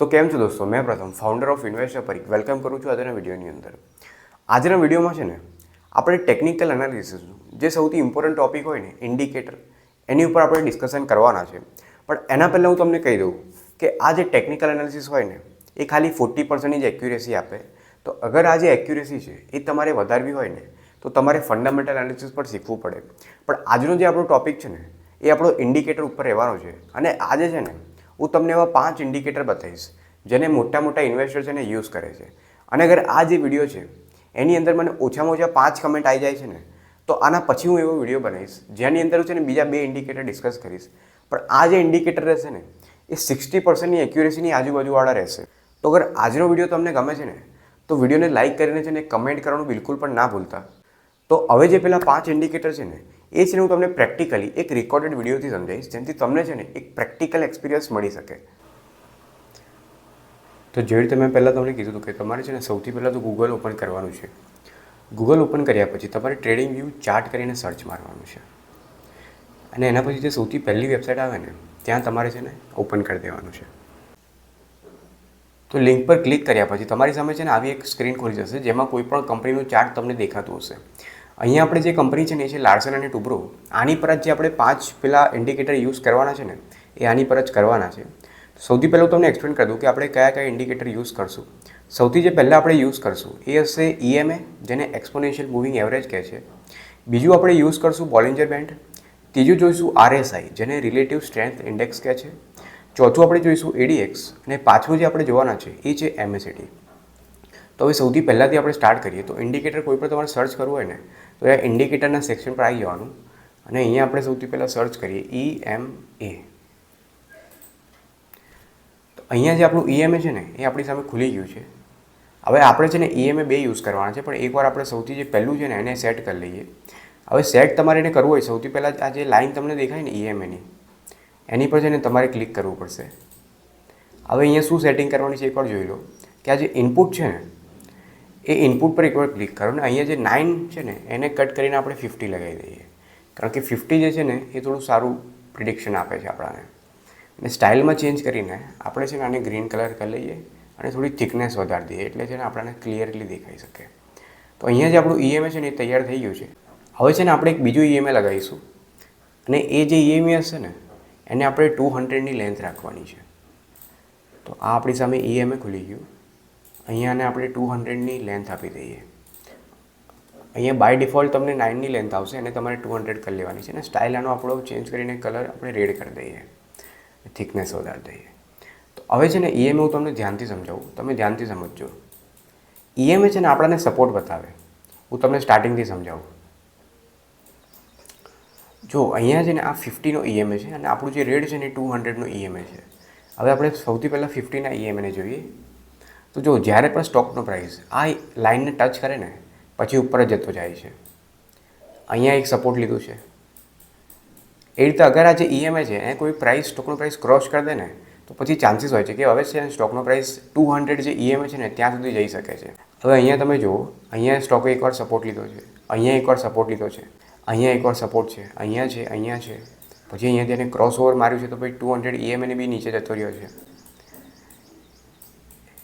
તો કેમ છો દોસ્તો? મેં Pratham founder of investor Parikh welcome કરું છું આજના વિડીયોની અંદર. આજના વિડીયોમાં છે ને, આપણે ટેકનિકલ એનાલિસિસનું જે સૌથી ઇમ્પોર્ટન્ટ ટોપિક હોય ને ઇન્ડિકેટર એની ઉપર આપણે ડિસ્કશન કરવાના છે. પણ એના પહેલાં હું તમને કહી દઉં કે આ જે ટેકનિકલ એનાલિસિસ હોય ને, એ ખાલી ફોર્ટી પર્સન્ટની જ એક્યુરેસી આપે. તો અગર આ જે એક્યુરેસી છે, એ તમારે વધારવી હોય ને, તો તમારે ફંડામેન્ટલ એનાલિસિસ પર શીખવું પડે. પણ આજનો જે આપણો ટોપિક છે ને, એ આપણો ઇન્ડિકેટર ઉપર રહેવાનો છે. અને આજે છે ને હું તમને એવા પાંચ ઇન્ડિકેટર બતાવીશ, જેને મોટા મોટા ઇન્વેસ્ટર છે ને યુઝ કરે છે. અને અગર આ જે વીડિયો છે, એની અંદર મને ઓછામાં ઓછા પાંચ કમેન્ટ આવી જાય છે ને, તો આના પછી હું એવો વીડિયો બનાવીશ, જેની અંદર હું છે ને બીજા બે ઇન્ડિકેટર ડિસ્કસ કરીશ. પણ આ જે ઇન્ડિકેટર રહેશે ને, એ સિક્સટી પર્સન્ટની એક્યુરેસીની આજુબાજુવાળા રહેશે. તો અગર આજનો વીડિયો તમને ગમે છે ને, તો વિડીયોને લાઇક કરીને છે ને કમેન્ટ કરવાનું બિલકુલ પણ ના ભૂલતા. તો હવે જે પેલા પાંચ ઇન્ડિકેટર છે ને એ છે હું તમને પ્રેક્ટિકલી એક રેકોર્ડેડ વિડીયોથી સમજાવીશ, જેનાથી તમને છે ને એક પ્રેક્ટિકલ એક્સપિરિયન્સ મળી શકે. તો જે રીતે મેં પહેલાં તમને કીધું હતું કે તમારે છે ને સૌથી પહેલાં તો ગૂગલ ઓપન કરવાનું છે. ગૂગલ ઓપન કર્યા પછી તમારે ટ્રેડિંગ વ્યૂ ચાર્ટ કરીને સર્ચ મારવાનું છે. અને એના પછી જે સૌથી પહેલી વેબસાઇટ આવે ને, ત્યાં તમારે છે ને ઓપન કરી દેવાનું છે. તો લિંક પર ક્લિક કર્યા પછી તમારી સામે છે ને આવી એક સ્ક્રીન ખોલી જશે, જેમાં કોઈ પણ કંપનીનું ચાર્ટ તમને દેખાતું હશે. અહીંયા આપણે જે કંપની છે ને એ છે લાર્સન અને ટુબ્રો, આની પર જ જે આપણે પાંચ પેલા ઇન્ડિકેટર યુઝ કરવાના છે ને, એ આની પર જ કરવાના છે. સૌથી પહેલું તમને એક્સપ્લેન કરી દઉં કે આપણે કયા કયા ઇન્ડિકેટર યુઝ કરશું. સૌથી જે પહેલાં આપણે યુઝ કરશું એ હશે ઈએમએ જેને એક્સપોનેન્શિયલ મૂવિંગ એવરેજ કહે છે. બીજું આપણે યુઝ કરશું બોલિંજર બેન્ડ ત્રીજું જોઈશું આરએસઆઈ જેને રિલેટિવ સ્ટ્રેન્થ ઇન્ડેક્સ કહે છે. ચોથું આપણે જોઈશું એડીએક્સ અને પાંચમું જે આપણે જોવાના છે એ છે એમએસએટી તો હવે સૌથી પહેલાંથી આપણે સ્ટાર્ટ કરીએ. તો ઇન્ડિકેટર કોઈ પણ તમારે સર્ચ કરવું હોય ને તો એ ઇન્ડિકેટરના સેક્શન પર આવી જવાનું. અને અહીંયા આપણે સૌથી પહેલાં સર્ચ કરીએ ઈ એમ એ તો અહીંયા જે આપણું ઈએમએ છે ને, એ આપણી સામે ખુલી ગયું છે. હવે આપણે છે ને ઈએમએ બે યુઝ કરવાના છે, પણ એકવાર આપણે સૌથી જે પહેલું છે ને, એને સેટ કરી લઈએ. હવે સેટ તમારે એને કરવું હોય, સૌથી પહેલાં આ જે લાઇન તમને દેખાય ને ઈએમએની એની પર છે ને તમારે ક્લિક કરવું પડશે. હવે અહીંયા શું સેટિંગ કરવાની છે, એકવાર જોઈ લો. કે આ જે ઇનપુટ છે ને એ ઇનપુટ પર એકવાર ક્લિક કરો ને અહીંયા જે નાઇન છે ને, એને કટ કરીને આપણે ફિફ્ટી લગાવી દઈએ. કારણ કે ફિફ્ટી જે છે ને, એ થોડું સારું પ્રિડિક્શન આપે છે આપણાને. અને સ્ટાઇલમાં ચેન્જ કરીને આપણે છે ને આને ગ્રીન કલર કરી લઈએ અને થોડી થિકનેસ વધારી દઈએ, એટલે છે ને આપણને ક્લિયરલી દેખાઈ શકે. તો અહીંયા જે આપણું ઈએમએ છે ને, એ તૈયાર થઈ ગયું છે. હવે છે ને આપણે એક બીજું ઈએમએ લગાવીશું. અને એ જે ઈએમએ હશે ને, એને આપણે ટુ હંડ્રેડની લેન્થ રાખવાની છે. તો આ આપણી સામે ઈએમએ ખુલી ગયું. અહીંયાને આપણે ટુ હંડ્રેડની લેન્થ આપી દઈએ. અહીંયા બાય ડિફોલ્ટ તમને નાઇનની લેન્થ આવશે અને તમારે ટુ હંડ્રેડ કરી લેવાની છે. અને સ્ટાઇલ આનો આપણો ચેન્જ કરીને કલર આપણે રેડ કરી દઈએ. થિકનેસ વધારી દઈએ. તો હવે છે ને ઈએમએ હું તમને ધ્યાનથી સમજાવું. તમે ધ્યાનથી સમજજો. ઈએમએ છે ને આપણાને સપોર્ટ બતાવે. હું તમને સ્ટાર્ટિંગથી સમજાવું. જો અહીંયા છે ને આ ફિફ્ટીનો ઈએમએ છે અને આપણું જે રેડ છે ને ટુ હંડ્રેડનો ઈએમએ છે. હવે આપણે સૌથી પહેલાં ફિફ્ટીના ઈએમએને જોઈએ. તો જો જ્યારે પણ સ્ટોકનો પ્રાઇસ આ લાઇનને ટચ કરે ને, પછી ઉપર જ જતો જાય છે. અહીંયા એક સપોર્ટ લીધું છે. એ રીતે અગર આ જે ઈએમએ છે, એ કોઈ પ્રાઇસ સ્ટોકનો પ્રાઇસ ક્રોસ કરી દે ને, તો પછી ચાન્સીસ હોય છે કે હવે છે સ્ટોકનો પ્રાઇસ ટુ હંડ્રેડ જે ઈએમએ છે ને, ત્યાં સુધી જઈ શકે છે. હવે અહીંયા તમે જુઓ, અહીંયા સ્ટોકે એકવાર સપોર્ટ લીધો છે. અહીંયા એકવાર સપોર્ટ લીધો છે. અહીંયા એકવાર સપોર્ટ છે. અહીંયા છે અહીંયા છે. પછી અહીંયા તેને ક્રોસ ઓવર માર્યું છે, તો ભાઈ ટુ હંડ્રેડ ઈએમએને બી નીચે જતો રહ્યો છે.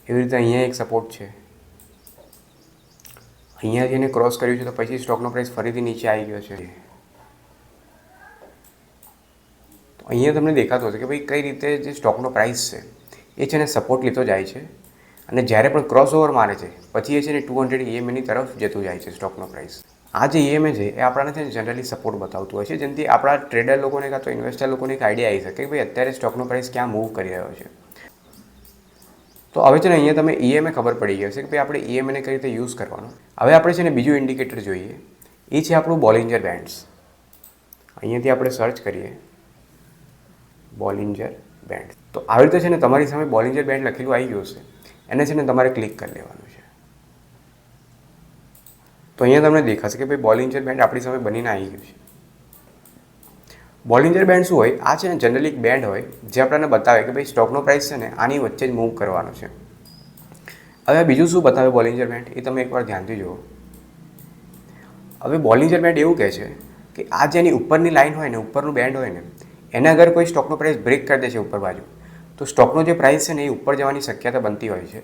એવી રીતે અહીંયા એક સપોર્ટ છે. અહીંયા જેને ક્રોસ કર્યું છે તો પછી સ્ટોકનો પ્રાઇસ ફરીથી નીચે આવી ગયો છે. તો અહીંયા તમને દેખાતું હશે કે ભાઈ કઈ રીતે જે સ્ટોકનો પ્રાઇસ છે, એ છે ને સપોર્ટ લીધો જાય છે. અને જ્યારે પણ ક્રોસ ઓવર મારે છે, પછી એ છે ને ટુ હંડ્રેડ ઈએમએની તરફ જતું જાય છે સ્ટોકનો પ્રાઇસ આ જે ઈએમએ છે, એ આપણને છે ને જનરલી સપોર્ટ બતાવતું હોય છે, જેનાથી આપણા ટ્રેડર લોકોને કાં તો ઇન્વેસ્ટર લોકોને એક આઈડિયા આવી શકે કે ભાઈ અત્યારે સ્ટોકનો પ્રાઇસ ક્યાં મૂવ કરી રહ્યો છે. તો હવે છે ને અહીંયા તમે ઈએમએ ખબર પડી ગઈ હશે કે ભાઈ આપણે ઈએમએને કઈ રીતે યુઝ કરવાનો. હવે આપણે છે ને બીજું ઇન્ડિકેટર જોઈએ. એ છે આપણું બોલિંજર બેન્ડ્સ અહીંયાથી આપણે સર્ચ કરીએ. બોલિંજર બેન્ડ તો આવી રીતે છે ને તમારી સામે બોલિંજર બેન્ડ લખેલું આવી ગયું છે એને છે ને તમારે ક્લિક કરી લેવાનું છે. તો અહીંયા તમને દેખાશે કે ભાઈ બોલિંજર બેન્ડ આપણી સામે બનીને આવી ગયું છે. બોલિંજર બેન્ડ શું હોય, આ છે ને જનરલી એક બેન્ડ હોય, જે આપણને બતાવે કે ભાઈ સ્ટોકનો પ્રાઇસ છે ને આની વચ્ચે જ મૂવ કરવાનો છે. હવે બીજું શું બતાવે બોલિંજર બેન્ડ એ તમે એકવાર ધ્યાનથી જુઓ. હવે બોલિંજર બેન્ડ એવું કહે છે કે આ જેની ઉપરની લાઇન હોય ને, ઉપરનું બેન્ડ હોય ને, એને અગર કોઈ સ્ટોકનો પ્રાઇસ બ્રેક કરી દે છે ઉપર બાજુ, તો સ્ટોકનો જે પ્રાઇસ છે ને એ ઉપર જવાની શક્યતા બનતી હોય છે.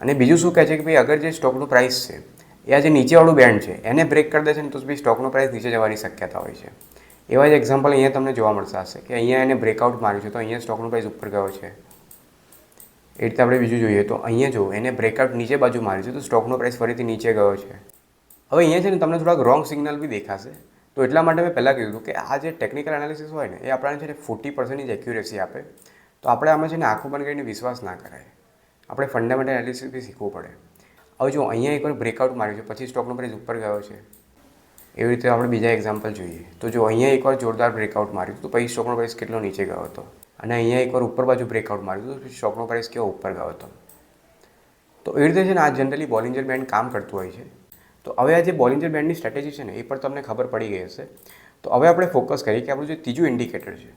અને બીજું શું કહે છે કે ભાઈ અગર જે સ્ટોકનું પ્રાઇસ છે, એ આ જે નીચેવાળું બેન્ડ છે, એને બ્રેક કરી દે છે ને, તો ભાઈ સ્ટોકનો પ્રાઇસ નીચે જવાની શક્યતા હોય છે. એવા જ એક્ઝામ્પલ અહીંયા તમને જોવા મળશે હશે કે અહીંયા એને બ્રેકઆઉટ માર્યું છે. તો અહીંયા સ્ટોકનો પ્રાઇસ ઉપર ગયો છે. એ રીતે આપણે બીજું જોઈએ તો અહીંયા જો એને બ્રેકઆઉટ નીચે બાજુ માર્યું છે, તો સ્ટોકનો પ્રાઇસ ફરીથી નીચે ગયો છે. હવે અહીંયા છે ને તમને થોડાક રોંગ સિગ્નલ બી દેખાશે. તો એટલા માટે મેં પહેલાં કીધું કે આ જે ટેકનિકલ એનાલિસિસ હોય ને, એ આપણને છે ને ફોર્ટી પર્સન્ટની એક્યુરેસી આપે. તો આપણે આમાં છે ને આંખો બંધ કરીને વિશ્વાસ ના કરાય. આપણે ફંડામેન્ટલ એનાલિસિસ બી શીખવું પડે. હવે જો અહીંયા એકવાર બ્રેકઆઉટ માર્યું છે, પછી સ્ટોકનો પ્રાઇસ ઉપર ગયો છે. એવી રીતે આપણે બીજા એક્ઝામ્પલ જોઈએ. તો જો અહીંયા એકવાર જોરદાર બ્રેકઆઉટ માર્યું તો પછી સ્ટોકનો પ્રાઇસ કેટલો નીચે ગયો હતો? અને અહીંયા એકવાર ઉપર બાજુ બ્રેકઆઉટ માર્યું તો સ્ટોકનો પ્રાઇસ કેવો ઉપર ગયો હતો? તો એવી રીતે છે ને આ જનરલી બોલિંજર બેન્ડ કામ કરતું હોય છે. તો હવે આ જે બોલિંજર બેન્ડની સ્ટ્રેટેજી છે ને, એ પણ તમને ખબર પડી ગઈ હશે. તો હવે આપણે ફોકસ કરીએ કે આપણું જે ત્રીજું ઇન્ડિકેટર છે,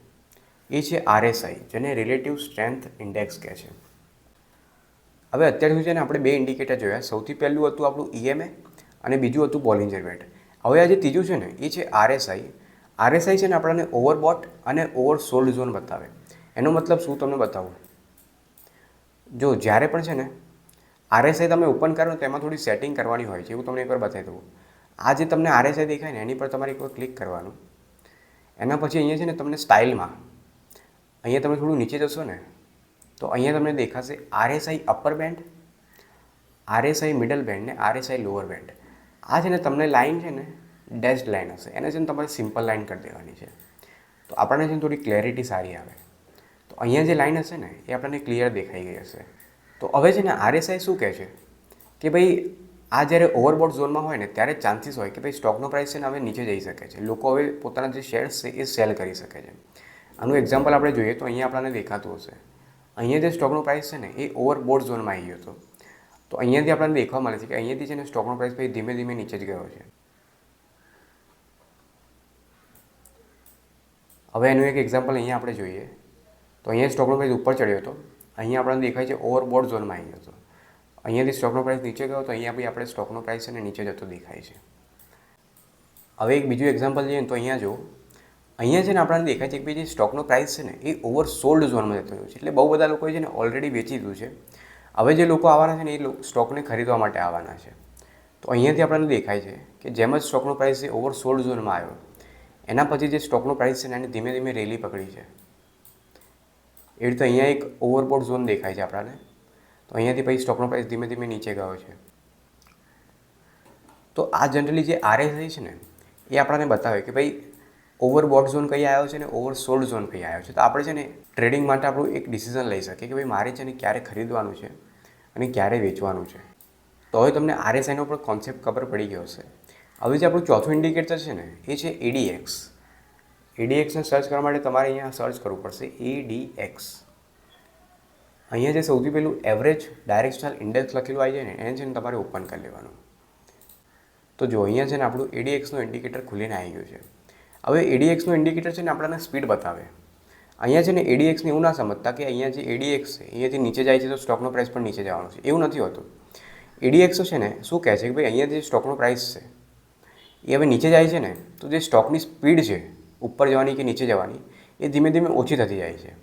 એ છે આરએસઆઈ જેને રિલેટિવ સ્ટ્રેન્થ ઇન્ડેક્સ કહે છે. હવે અત્યાર સુધી છે ને આપણે બે ઇન્ડિકેટર જોયા. સૌથી પહેલું હતું આપણું ઈએમએ અને બીજું હતું બોલિંજર બેન્ડ હવે આ જે ત્રીજું છે ને, એ છે આરએસઆઈ. આરએસઆઈ છે ને આપણને ઓવરબોટ અને ઓવર સોલ્ડ ઝોન બતાવે. એનો મતલબ શું તમને બતાવું? જો જ્યારે પણ છે ને, આરએસઆઈ તમે ઓપન કરો ને એમાં થોડી સેટિંગ કરવાની હોય છે, એવું તમને એકવાર બતાવી દઉં. આ જે તમને આરએસઆઈ દેખાય ને, એની પર તમારે એકવાર ક્લિક કરવાનું. એના પછી અહીંયા છે ને, તમને સ્ટાઇલમાં અહીંયા તમે થોડું નીચે જશો ને, તો અહીંયા તમને દેખાશે RSI upper band RSI middle band ને આરએસઆઈ લોઅર બેન્ડ આ છે ને તમને લાઇન છે ને ડેસ્ટ લાઇન હશે. એને છે ને તમારે સિમ્પલ લાઇન કરી દેવાની છે. તો આપણને છે ને થોડી ક્લેરિટી સારી આવે. તો અહીંયા જે લાઇન હશે ને, એ આપણને ક્લિયર દેખાઈ ગઈ હશે. તો હવે છે ને આરએસઆઈ શું કહે છે? કે ભાઈ, આ જ્યારે ઓવરબોટ ઝોનમાં હોય ને, ત્યારે ચાન્સીસ હોય કે ભાઈ સ્ટોકનો પ્રાઇસ છે ને હવે નીચે જઈ શકે છે. લોકો હવે પોતાના જે શેર્સ છે એ સેલ કરી શકે છે. આનું એક્ઝામ્પલ આપણે જોઈએ તો અહીંયા આપણને દેખાતું હશે. અહીંયા જે સ્ટોકનો પ્રાઇસ છે ને, એ ઓવરબોટ ઝોનમાં આવી ગયો હતો. તો અહીંયાથી આપણને દેખવા મળે છે કે અહીંયાથી છે ને સ્ટોકનો પ્રાઇસ ભાઈ ધીમે ધીમે નીચે જ ગયો છે. હવે એનું એક એક્ઝામ્પલ અહીંયા આપણે જોઈએ. તો અહીંયા સ્ટોકનો પ્રાઇસ ઉપર ચડ્યો હતો. અહીંયા આપણને દેખાય છે ઓવરબોર્ડ ઝોનમાં આવી ગયો હતો. અહીંયાથી સ્ટોકનો પ્રાઇસ નીચે ગયો તો અહીંયા બી આપણે સ્ટોકનો પ્રાઇસ છે ને નીચે જતો દેખાય છે. હવે એક બીજું એક્ઝામ્પલ લઈએ તો અહીંયા જો અહીંયા છે ને આપણને દેખાય છે કે જે સ્ટોકનો પ્રાઇસ છે ને એ ઓવર સોલ્ડ ઝોનમાં જતો રહ્યો છે. એટલે બહુ બધા લોકોએ છે ને ઓલરેડી વેચી દીધું છે. હવે જે લોકો આવવાના છે ને, એ સ્ટોકને ખરીદવા માટે આવવાના છે. તો અહીંયાથી આપણને દેખાય છે કે જેમ જ સ્ટોકનો પ્રાઇસ છે ઓવર સોલ્ડ ઝોનમાં આવ્યો. એના પછી જે સ્ટોકનો પ્રાઇસ છે ને, એને ધીમે ધીમે રેલી પકડી છે. એ રીતે અહીંયા એક ઓવરબોર્ડ ઝોન દેખાય છે આપણને. તો અહીંયાથી પછી સ્ટોકનો પ્રાઇસ ધીમે ધીમે નીચે ગયો છે. તો આ જનરલી જે આરએસઆઈ છે ને, એ આપણને બતાવે કે ભાઈ ઓવરબોટ ઝોન કઈ આવ્યો છે ને ઓવર સોલ્ડ ઝોન કઈ આવ્યો છે. તો આપણે છે ને ટ્રેડિંગ માટે આપણું એક ડિસિઝન લઈ શકીએ કે ભાઈ, મારે છે ને ક્યારે ખરીદવાનું છે? અને ક્યારે વેચવાનું છે. તો હવે તમને આરએસઆઈનો પણ કોન્સેપ્ટ ખબર પડી ગયો હશે. હવે જે આપણું ચોથું ઇન્ડિકેટર છે ને, એ છે એડીએક્સ એડીએક્સને સર્ચ કરવા માટે તમારે અહીંયા સર્ચ કરવું પડશે એડીએક્સ અહીંયા જે સૌથી પહેલું એવરેજ ડાયરેક્શનલ ઇન્ડેક્સ લખેલું આવી જાય ને, એને છે ને તમારે ઓપન કરી લેવાનું. તો જો અહીંયા છે ને આપણું એડીએક્સનું ઇન્ડિકેટર ખુલીને આવી ગયું છે. હવે એડીએક્સનું ઇન્ડિકેટર છે ને આપણને સ્પીડ બતાવે. અહીંયા છે ને એડીએક્સને એવું ના સમજતા કે અહીંયા જે એડીએક્સ છે અહીંયાથી નીચે જાય છે તો સ્ટોકનો પ્રાઇસ પણ નીચે જવાનો છે. એવું નથી હોતું. એડીએક્સ છે ને શું કહે છે કે ભાઈ અહીંયા જે સ્ટોકનો પ્રાઇસ છે, એ હવે નીચે જાય છે ને તો જે સ્ટોકની સ્પીડ છે, ઉપર જવાની કે નીચે જવાની, એ ધીમે ધીમે ઓછી થતી જાય છે.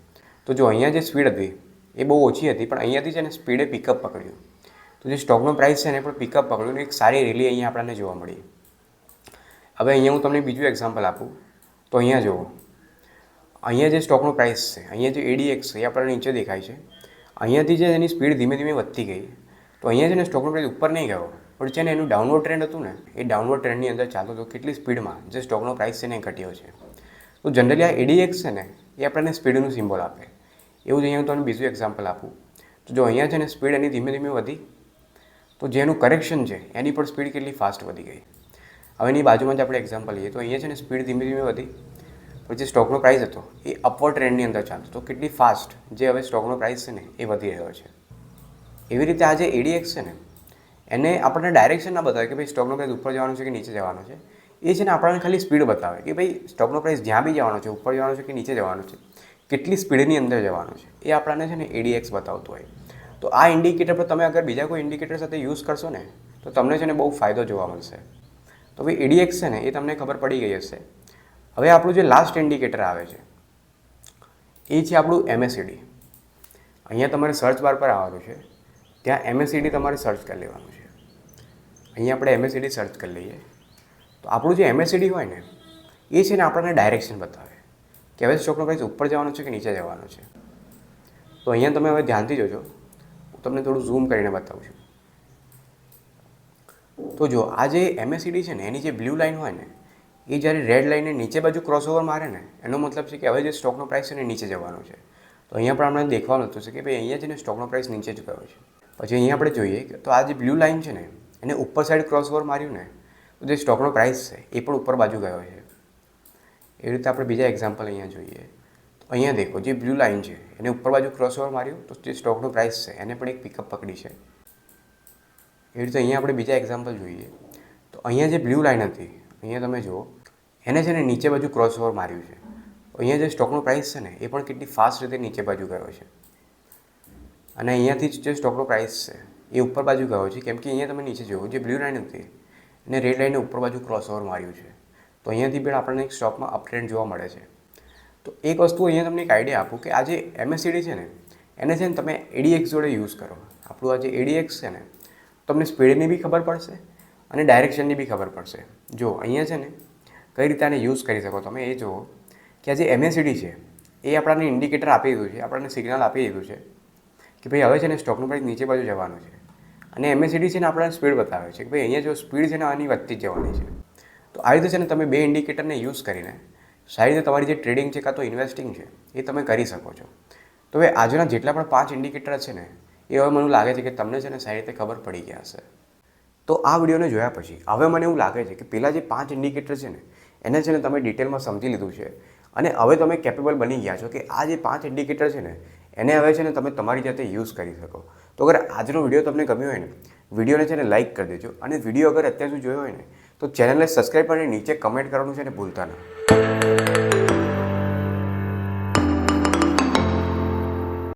તો જો અહીંયા જે સ્પીડ હતી, એ બહુ ઓછી હતી, પણ અહીંયાથી છે ને સ્પીડે પિકઅપ પકડ્યું. તો જે સ્ટોકનો પ્રાઇસ છે ને પણ પિકઅપ પકડ્યું એક સારી રેલી અહીંયા આપણને જોવા મળી. હવે અહીંયા હું તમને બીજું એક્ઝામ્પલ આપું. તો અહીંયા જુઓ. અહીંયા જે સ્ટોકનો પ્રાઇસ છે, અહીંયા જે એડીએક્સ છે, એ આપણને નીચે દેખાય છે. અહીંયાથી જે એની સ્પીડ ધીમે ધીમે વધતી ગઈ. તો અહીંયા છે ને સ્ટોકનો પ્રાઇસ ઉપર નહીં ગયો, પણ છે ને એનું ડાઉનવર્ડ ટ્રેન્ડ હતું ને, એ ડાઉનવર્ડ ટ્રેન્ડની અંદર ચાલતો હતો કેટલી સ્પીડમાં જે સ્ટોકનો પ્રાઇસ છે ને એ ઘટ્યો છે. તો જનરલી આ એડીએક્સ છે ને, એ આપણને સ્પીડનું સિમ્બોલ આપે. એવું જ અહીંયા હું તમને બીજું એક્ઝામ્પલ આપું. તો જો અહીંયા છે ને સ્પીડ એની ધીમે ધીમે વધી, તો જેનું કરેક્શન છે, એની પણ સ્પીડ કેટલી ફાસ્ટ વધી ગઈ. હવે એની બાજુમાં જ આપણે એક્ઝામ્પલ લઈએ. તો અહીંયા છે ને સ્પીડ ધીમે ધીમે વધી જે સ્ટોકનો પ્રાઇસ હતો, એ અપવર્ડ ટ્રેન્ડની અંદર ચાલતો તો કેટલી ફાસ્ટ જે હવે સ્ટોકનો પ્રાઇસ છે ને, એ વધી રહ્યો છે. એવી રીતે આ જે એડીએક્સ છે ને, એને આપણને ડાયરેક્શન ના બતાવે કે ભાઈ સ્ટોકનો પ્રાઇસ ઉપર જવાનો છે કે નીચે જવાનો છે. એ છે ને આપણને ખાલી સ્પીડ બતાવે કે ભાઈ સ્ટોકનો પ્રાઇસ જ્યાં બી જવાનો છે, ઉપર જવાનો છે કે નીચે જવાનો છે, કેટલી સ્પીડની અંદર જવાનો છે, એ આપણને છે ને એડીએક્સ બતાવતું હોય. તો આ ઇન્ડિકેટર પર તમે અગર બીજા કોઈ ઇન્ડિકેટર સાથે યુઝ કરશો ને, તો તમને છે ને બહુ ફાયદો જોવા મળશે. તો ભાઈ એડીએક્સ છે ને, એ તમને ખબર પડી ગઈ હશે. હવે આપણું જે લાસ્ટ ઇન્ડિકેટર આવે છે, એ છે આપણું એમએસસીડી અહીંયા તમારે સર્ચ બાર પર આવવાનું છે. ત્યાં એમએસસીડી તમારે સર્ચ કરી લેવાનું છે. અહીંયા આપણે એમએસસીડી સર્ચ કરી લઈએ. તો આપણું જે એમએસસીડી હોય ને, એ છે ને આપણને ડાયરેક્શન બતાવે. કે હવે સ્ટોકનો પ્રાઇસ ઉપર જવાનો છે કે નીચે જવાનો છે? તો અહીંયા તમે હવે ધ્યાનથી જોજો. હું તમને થોડું ઝૂમ કરીને બતાવું છું. તો જો, આ જે એમએસસીડી છે ને, એની જે બ્લુ લાઇન હોય ને એ જ્યારે રેડ લાઇનને નીચે બાજુ ક્રોસઓવર મારે ને, એનો મતલબ છે કે હવે જે સ્ટોકનો પ્રાઇસ છે ને નીચે જવાનો છે. તો અહીંયા પણ આપણે દેખવાનું હતું કે ભાઈ અહીંયા છે ને સ્ટોકનો પ્રાઇસ નીચે જ ગયો છે. પછી અહીંયા આપણે જોઈએ કે તો આ જે બ્લુ લાઇન છે ને, એને ઉપર સાઈડ ક્રોસઓવર માર્યું ને, તો જે સ્ટોકનો પ્રાઇસ છે એ પણ ઉપર બાજુ ગયો છે. એ રીતે આપણે બીજા એક્ઝામ્પલ અહીંયા જોઈએ. તો અહીંયા દેખો જે બ્લુ લાઇન છે, એને ઉપર બાજુ ક્રોસઓવર માર્યું, તો જે સ્ટોકનો પ્રાઇસ છે, એને પણ એક પિકઅપ પકડી છે. એ રીતે અહીંયા આપણે બીજા એક્ઝામ્પલ જોઈએ. તો અહીંયા જે બ્લુ લાઇન હતી અહીંયા તમે જુઓ, એને છે ને નીચે બાજુ ક્રોસઓવર માર્યું છે. અહીંયા જે સ્ટોકનો પ્રાઇસ છે ને, એ પણ કેટલી ફાસ્ટ રીતે નીચે બાજુ ગયો છે. અને અહીંયાથી જ જે સ્ટોકનો પ્રાઇસ છે, એ ઉપર બાજુ ગયો છે. કેમ કે અહીંયા તમે નીચે જુઓ, જે બ્લુ લાઇન હતી, એને રેડ લાઇનને ઉપર બાજુ ક્રોસઓવર માર્યું છે. તો અહીંયાથી પણ આપણને એક સ્ટોકમાં અપટ્રેન્ડ જોવા મળે છે. તો એક વસ્તુ અહીંયા તમને એક આઈડિયા આપું કે આ જે એમએસસીડી છે ને, એને છે ને તમે એડીએક્સ જોડે યુઝ કરો. આપણું આ જે એડીએક્સ છે ને, તમને સ્પીડની બી ખબર પડશે અને ડાયરેક્શનની બી ખબર પડશે. જો, અહીંયા છે ને, કઈ રીતે આને યુઝ કરી શકો તમે એ જુઓ કે આ જે એમએસીડી છે, એ આપણને ઇન્ડિકેટર આપી દીધું છે, આપણને સિગ્નલ આપી દીધું છે કે ભાઈ હવે છે ને સ્ટોકનું પ્રાઇસ નીચે બાજુ જવાનું છે. અને એમએસીડી છે ને આપણને સ્પીડ બતાવે છે કે ભાઈ અહીંયા જો સ્પીડ છે ને આની વધતી જ જવાની છે. તો આવી રીતે છે ને તમે બે ઇન્ડિકેટરને યુઝ કરીને સારી રીતે તમારી જે ટ્રેડિંગ છે કાં તો ઇન્વેસ્ટિંગ છે, એ તમે કરી શકો છો. તો હવે આજના જેટલા પણ પાંચ ઇન્ડિકેટર છે ને, એ હવે મને લાગે છે કે તમને છે ને સારી રીતે ખબર પડી ગયા હશે. તો આ વિડીયોને જોયા પછી હવે મને એવું લાગે છે કે પહેલાં જે પાંચ ઇન્ડિકેટર છે ને, એને છે ને તમે ડિટેલમાં સમજી લીધું છે. અને હવે તમે કેપેબલ બની ગયા છો કે આ જે પાંચ ઇન્ડિકેટર છે ને, એને હવે છે ને તમે તમારી જાતે યુઝ કરી શકો. તો અગર આજનો વીડિયો તમને ગમ્યો હોય ને, વિડીયોને છે ને લાઇક કરી દેજો. અને વીડિયો અગર અત્યાર સુધી જોયો હોય ને, તો ચેનલને સબસ્ક્રાઈબ અને નીચે કમેન્ટ કરવાનું છે ને ભૂલતા ના.